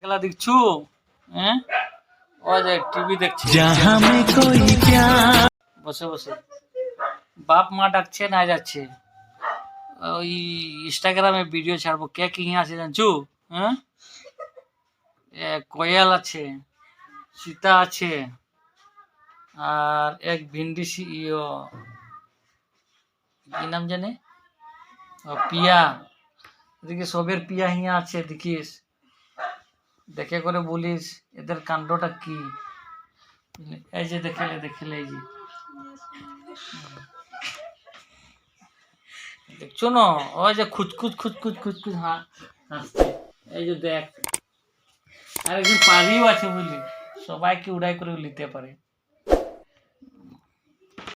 খেলা দেখছু হ্যাঁ ও যে টিভি দেখছি বসে বসে। বাপ মা ডাকছে না যাচ্ছে। ওই ইনস্টাগ্রামে ভিডিও ছাড়বো। কে কি আছে জানছু? হ্যাঁ? কোয়েল আছে সীতা আছে। আর এক ভিন্ডি ইয়ো কি নাম জানে? পিয়া। এদিকে সবের পিয়া হিয়া আছে, দেখিস। দেখে করে বলিস, এদের কাণ্ডটা কি? এই যে দেখেলে দেখেলে এই যে। দেখছ না? ওই যে খুচখুচ খুচখুচ খুচখুচ হা, হাসছে। এই যে দেখ। আর একজন পারিও আছে বুঝলি। সবাইকে উড়াই করে নিতে পারে।